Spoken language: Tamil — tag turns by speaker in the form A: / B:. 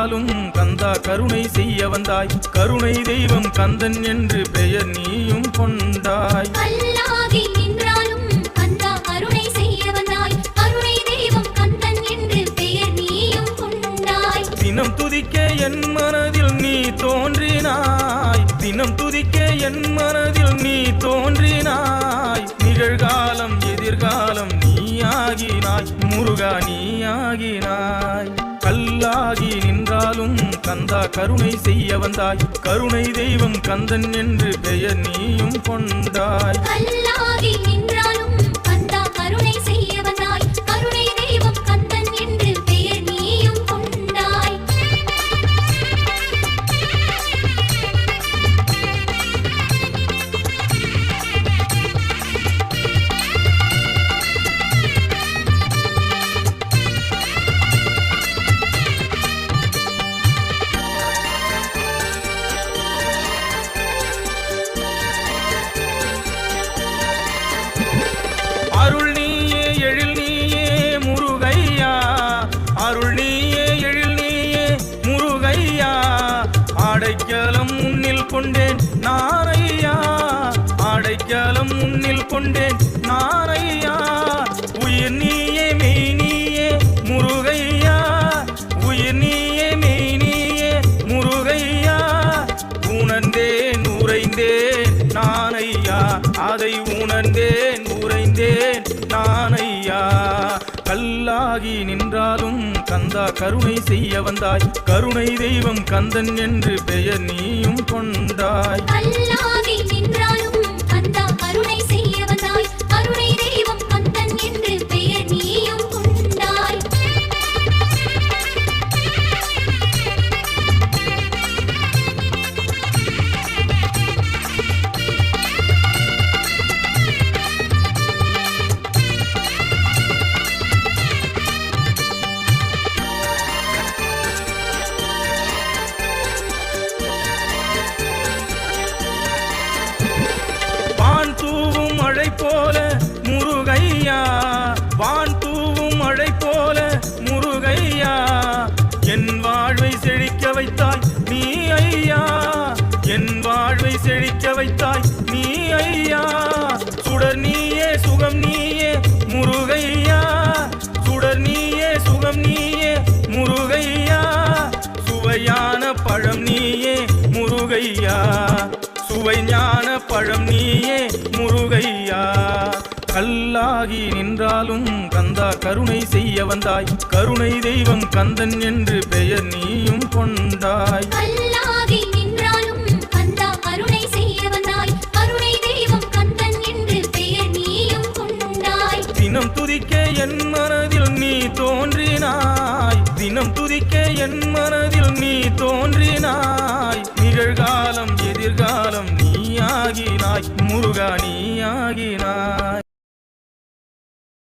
A: கல்லாகி நின்றாலும் கந்தா கருணை செய்ய வந்தாய். கருணை தெய்வம் கந்தன் என்று பெயர் நீயும் கொண்டாய்.
B: கல்லாகி நின்றாலும் கந்தா கருணை செய்ய வந்தாய். கருணை தெய்வம் கந்தன் என்று பெயர் நீயும் கொண்டாய்.
A: தினம் துதிக்க என் மனதில் நீ தோன்றினாய். தினம் துதிக்க என் மனதில் நீ தோன்றினாய். நிகழ்காலம் எதிர்காலம் நீயாகினாய். முருகா நீயாகினாய். கல்லாகி நின்றாலும் கந்தா கருணை செய்ய வந்தாய். கருணை தெய்வம் கந்தன் என்று பெயர் நீயும் கொண்டாய். கொண்டேன் நானையா உயிர் நீயே மெய் நீயே முருகையா. உயிர் நீயே மெய் நீயே முருகையா. உணர்ந்தேன் உறைந்தேன் நானையா. அதை உணர்ந்தேன் உறைந்தேன் நானையா. கல்லாகி நின்றாலும் கந்தா கருணை செய்ய வந்தாய். கருணை தெய்வம் கந்தன் என்று பெயர் நீயும் கொண்டாய்.
B: கல்லாகி நின்றாலும்
A: முருகையா சுவை ஞான பழம் நீயே முருகையா.
B: கல்லாகி நின்றாலும் கந்தா கருணை செய்ய வந்தாய். கருணை தெய்வம் கந்தன் என்று பெயர் நீயும் கொண்டாய்.
A: தினம் துதிக்க என் மனதில் நீ தோன்றினாய். தினம் துதிக்க என் மனதில் நீ தோன்றினாய். நிகழ்காலம் எதிர்காலம் நீயாகினாய். முருகா நீயாகினாய்.